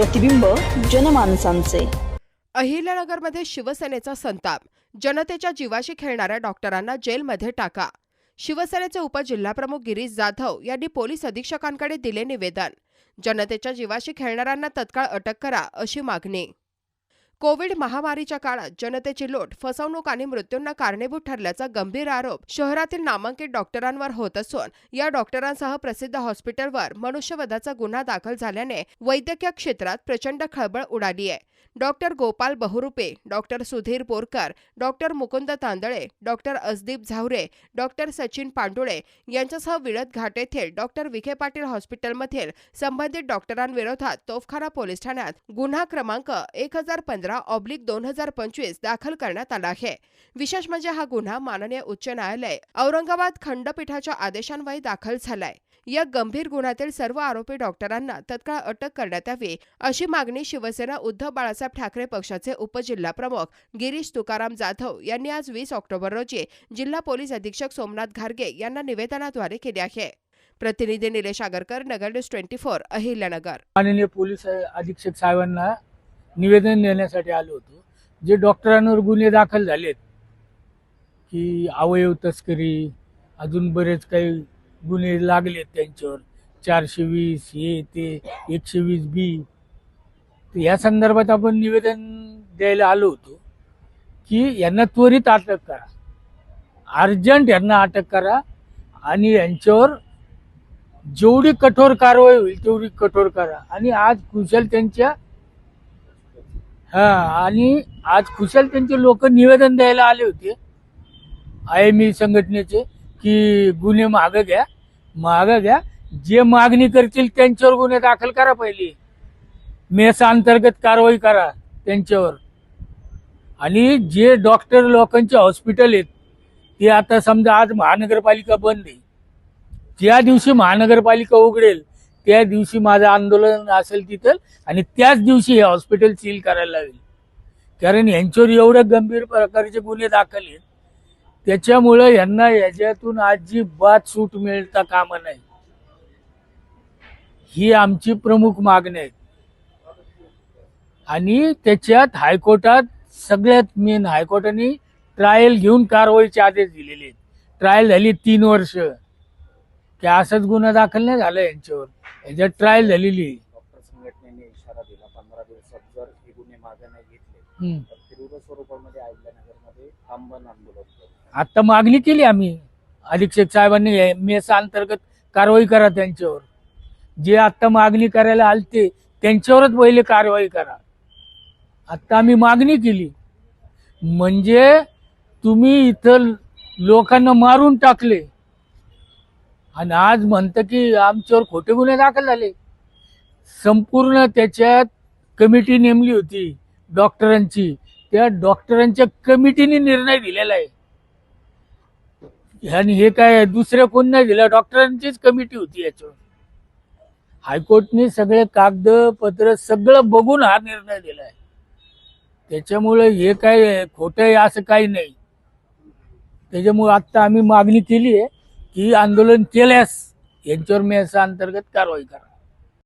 प्रतिबिंब जनमानसांचे. अहिल्यानगरमध्ये शिवसेनेचा संताप जनतेच्या जीवाशी खेळणाऱ्या डॉक्टरांना जेलमध्ये टाका. शिवसेनेचे उपजिल्हाप्रमुख गिरीश जाधव यांनी पोलीस अधीक्षकांकडे दिले निवेदन. जनतेच्या जीवाशी खेळणाऱ्यांना तत्काळ अटक करा अशी मागणी. कोविड महामारीच्या काळात जनतेची लोट फसवणूक आणि मृत्यूंना कारणीभूत ठरल्याचा गंभीर आरोप शहरातील नामांकित डॉक्टरांवर होत असून या डॉक्टरांसह प्रसिद्ध हॉस्पिटलवर मनुष्यवधाचा गुन्हा दाखल झाल्याने वैद्यकीय क्षेत्रात प्रचंड खळबळ उडाली आहे. Doctor Gopal Bahurupe doctor Sudhir Borkar doctor Mukund Tandale doctor Asdeep Zaware doctor Sachin Pandule यांच्यासह विळत घाट येथील डॉक्टर विखे पाटील हॉस्पिटलमधील संबंधित डॉक्टरांविरोधात तोफखाना पोलीस ठाण्यात गुन्हा क्रमांक एक हजार पंधरा ऑब्लिक दोन हजार पंचवीस दाखल करण्यात आला आहे. विशेष म्हणजे हा गुन्हा माननीय उच्च न्यायालय औरंगाबाद खंडपीठाच्या आदेशान्वये दाखल झालाय. या गंभीर गुन्ह्यातील सर्व आरोपी डॉक्टरांना तत्काळ अटक करण्यात यावी अशी मागणी शिवसेना उद्धव बाळासाहेब ठाकरे पक्षाचे उपजिल्हाप्रमुख गिरीश तुकाराम जाधव यांनी आज वीस ऑक्टोबर रोजी जिल्हा पोलीस अधीक्षक सोमनाथ घारगे यांना निवेदनाद्वारे केली आहे. प्रतिनिधी Nilesh Agarkar Nagar news twenty four Ahilyanagar. माननीय पोलीस अधीक्षक साहेबांना निवेदन देण्यासाठी आलो होतो. जे डॉक्टरांवर गुन्हे दाखल झालेत की अवयव तस्करी अजून बरेच काही गुन्हे लागलेत त्यांच्यावर. चारशे वीस हे ते एकशे वीस बी. तर या संदर्भात आपण निवेदन द्यायला आलो होतो की यांना त्वरित अटक करा. अर्जंट यांना अटक करा आणि यांच्यावर जेवढी कठोर कारवाई होईल तेवढी कठोर करा. आणि आज कुशल त्यांच्या हा आणि आज कुशल त्यांचे लोक निवेदन द्यायला आले होते. आय एम ई संघटनेचे. की गुन्हे माग घ्या. माग घ्या. जे मागणी करतील त्यांच्यावर गुन्हे दाखल करा पहिली. मेसा अंतर्गत कारवाई करा त्यांच्यावर. आणि जे डॉक्टर लोकांचे हॉस्पिटल आहेत ते आता समजा आज महानगरपालिका बंद आहे. ज्या दिवशी महानगरपालिका उघडेल त्या दिवशी माझं आंदोलन असेल तिथं आणि त्याच दिवशी हे हॉस्पिटल सील करायला लागेल. कारण यांच्यावर एवढ्या गंभीर प्रकारचे गुन्हे दाखल आहेत. त्याच्यामुळं यांना याच्यातून अजिबात सूट मिळता कामा नाही. ही आमची प्रमुख मागणी आहे. आणि त्याच्यात हायकोर्टात सगळ्यात मेन हायकोर्टाने ट्रायल घेऊन कारवाईचे आदेश दिलेले आहेत. ट्रायल झाली तीन वर्ष. की असाच गुन्हा दाखल नाही झाला यांच्यावर. याच्यात ट्रायल झालेली. डॉक्टर संघटनेने इशारा दिला पंधरा दिवसात जर हे गुन्हे मागे नाही घेतले तीव्र स्वरूपामध्ये आंदोलन आता मागणी केली आम्ही. अधीक्षक साहेबांनी मेसा अंतर्गत कारवाई करा त्यांच्यावर. जे आता मागणी करायला आलते त्यांच्यावरच पहिले कारवाई करा. आता आम्ही मागणी केली. म्हणजे तुम्ही इथं लोकांना मारून टाकले. आणि आज म्हणतं की आमच्यावर खोटे गुन्हे दाखल झाले. संपूर्ण त्याच्यात कमिटी नेमली होती डॉक्टरांची. त्या डॉक्टरांच्या कमिटीने निर्णय दिलेला आहे. आणि हे काय दुसऱ्या कोण नाही दिला? डॉक्टरांचीच कमिटी होती याच्यावर. हायकोर्टने सगळे कागदपत्र सगळं बघून हा निर्णय दिलाय त्याच्यामुळे हे काय खोटं आहे असं काही नाही. त्याच्यामुळे आता आम्ही मागणी केली आहे की आंदोलन केल्यास यांच्यावर मी असं अंतर्गत कारवाई करा.